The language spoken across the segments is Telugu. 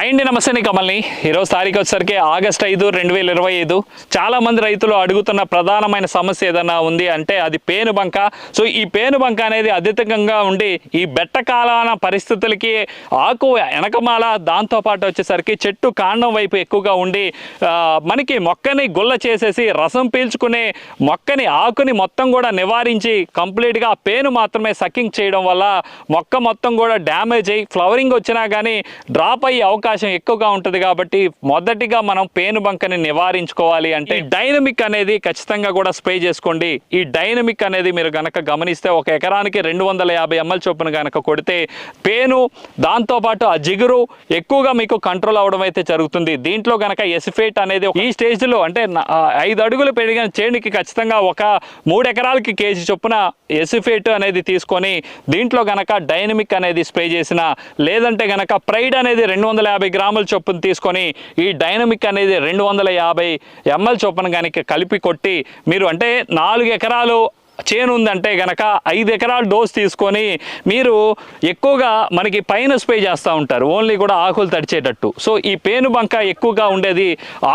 హాయ్ అండి నమస్తే నీ కమల్ని. ఈరోజు తారీఖు వచ్చేసరికి ఆగస్ట్ ఐదు రెండు వేల ఇరవై ఐదు. చాలామంది రైతులు అడుగుతున్న ప్రధానమైన సమస్య ఏదన్నా ఉంది అంటే అది పేను బంక. సో ఈ పేను బంక అనేది అధికంగా ఉండి ఈ బెట్టకాలాన పరిస్థితులకి ఆకు వెనకమాల దాంతోపాటు వచ్చేసరికి చెట్టు కాండం వైపు ఎక్కువగా ఉండి మనకి మొక్కని గుల్ల చేసేసి రసం పీల్చుకునే మొక్కని ఆకుని మొత్తం కూడా నివారించి కంప్లీట్గా పేను మాత్రమే సకింగ్ చేయడం వల్ల మొక్క మొత్తం కూడా డ్యామేజ్ అయ్యి ఫ్లవరింగ్ వచ్చినా కానీ డ్రాప్ అయ్యే అవకాశం ఎక్కువగా ఉంటుంది కాబట్టి మొదటిగా మనం పేను బంకని నివారించుకోవాలి అంటే డైనమిక్ అనేది ఖచ్చితంగా కూడా స్ప్రే చేసుకోండి. ఈ డైనమిక్ అనేది మీరు గనక గమనిస్తే ఒక ఎకరానికి రెండు వందల యాభై ఎంఎల్ చొప్పున గనక కొడితే పేను దాంతోపాటు ఆ జిగురు ఎక్కువగా మీకు కంట్రోల్ అవడం అయితే జరుగుతుంది. దీంట్లో గనక ఎసిఫేట్ అనేది ఈ స్టేజ్లో అంటే ఐదు అడుగులు పెరిగిన చేనికి ఖచ్చితంగా ఒక మూడు ఎకరాలకి కేజీ చొప్పున ఎసిఫేట్ అనేది తీసుకొని దీంట్లో గనక డైనమిక్ అనేది స్ప్రే చేసిన లేదంటే గనక ప్రైడ్ అనేది రెండు వందల యాభై గ్రాముల చొప్పున తీసుకొని ఈ డైనమిక్ అనేది రెండు వందల యాభై ఎంఎల్ చొప్పున కనుక కలిపి కొట్టి మీరు అంటే నాలుగు ఎకరాలు చేను ఉందంటే గనక ఐదు ఎకరాల డోస్ తీసుకొని మీరు ఎక్కువగా మనకి పైన స్ప్రే చేస్తూ ఉంటారు. ఓన్లీ కూడా ఆకులు తడిచేటట్టు. సో ఈ పేను బంక ఎక్కువగా ఉండేది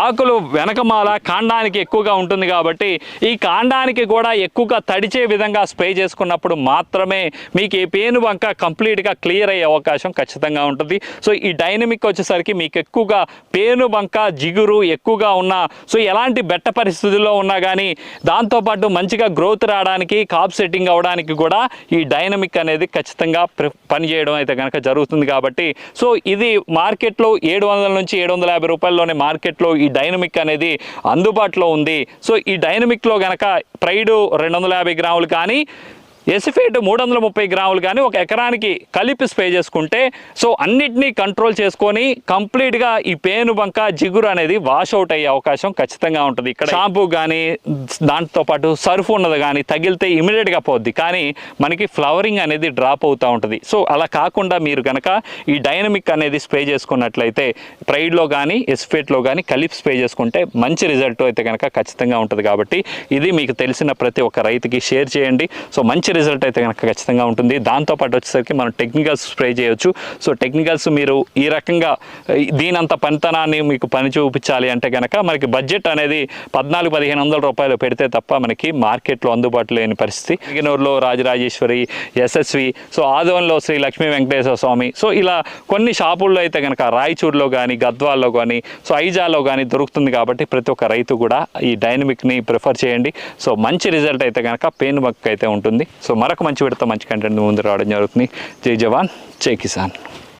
ఆకులు వెనకమాల కాండానికి ఎక్కువగా ఉంటుంది కాబట్టి ఈ కాండానికి కూడా ఎక్కువగా తడిచే విధంగా స్ప్రే చేసుకున్నప్పుడు మాత్రమే మీకు ఈ పేను బంక కంప్లీట్గా క్లియర్ అయ్యే అవకాశం ఖచ్చితంగా ఉంటుంది. సో ఈ డైనమిక్ వచ్చేసరికి మీకు ఎక్కువగా పేను బంక జిగురు ఎక్కువగా ఉన్న సో ఎలాంటి బెట్ట పరిస్థితుల్లో ఉన్నా కానీ దాంతోపాటు మంచిగా గ్రోత్ రావడానికి కాప్ సెట్టింగ్ అవ్వడానికి కూడా ఈ డైనమిక్ అనేది ఖచ్చితంగా ప్రి- పనిచేయడం అయితే కనుక జరుగుతుంది కాబట్టి సో ఇది మార్కెట్లో ఏడు వందల నుంచి ఏడు వందల యాభై రూపాయల్లోనే మార్కెట్లో ఈ డైనమిక్ అనేది అందుబాటులో ఉంది. సో ఈ డైనమిక్లో గనక ప్రైడ్ రెండు వందల యాభై గ్రాములు కానీ ఎసిఫేట్ మూడు వందల ముప్పై గ్రాములు కానీ ఒక ఎకరానికి కలిపి స్ప్రే చేసుకుంటే సో అన్నిటినీ కంట్రోల్ చేసుకొని కంప్లీట్గా ఈ పేను బంక జిగురు అనేది వాష్ అవుట్ అయ్యే అవకాశం ఖచ్చితంగా ఉంటుంది. ఇక్కడ షాంపూ కానీ దాంతో పాటు సర్ఫ్ ఉన్నది కానీ తగిలితే ఇమీడియట్గా పోద్ది. కానీ మనకి ఫ్లవరింగ్ అనేది డ్రాప్ అవుతూ ఉంటుంది. సో అలా కాకుండా మీరు కనుక ఈ డైనమిక్ అనేది స్ప్రే చేసుకున్నట్లయితే ప్రైడ్లో కానీ ఎసిఫేట్లో కానీ కలిపి స్ప్రే చేసుకుంటే మంచి రిజల్ట్ అయితే కనుక ఖచ్చితంగా ఉంటుంది. కాబట్టి ఇది మీకు తెలిసిన ప్రతి ఒక్క రైతుకి షేర్ చేయండి. సో మంచి రిజల్ట్ అయితే కనుక ఖచ్చితంగా ఉంటుంది. దాంతోపాటు వచ్చేసరికి మనం టెక్నికల్స్ స్ప్రే చేయొచ్చు. సో టెక్నికల్స్ మీరు ఈ రకంగా దీనంత పనితనాన్ని మీకు పని చూపించాలి అంటే కనుక మనకి బడ్జెట్ అనేది పద్నాలుగు పదిహేను వందల రూపాయలు పెడితే తప్ప మనకి మార్కెట్లో అందుబాటులో లేని పరిస్థితి. మిగినూరులో రాజరాజేశ్వరి ఎస్ఎస్వి సో ఆదవన్లో శ్రీ లక్ష్మీ వెంకటేశ్వర స్వామి. సో ఇలా కొన్ని షాపుల్లో అయితే కనుక రాయచూర్లో కానీ గద్వాల్లో కానీ సో ఐజాలో కానీ దొరుకుతుంది కాబట్టి ప్రతి ఒక్క రైతు కూడా ఈ డైనమిక్ని ప్రిఫర్ చేయండి. సో మంచి రిజల్ట్ అయితే కనుక పెయిన్ బక్ అయితే ఉంటుంది. సో మరొక మంచి విడత మంచి కంటెంట్ ముందు రావడం జరుగుతుంది. జై జవాన్ జై కిసాన్.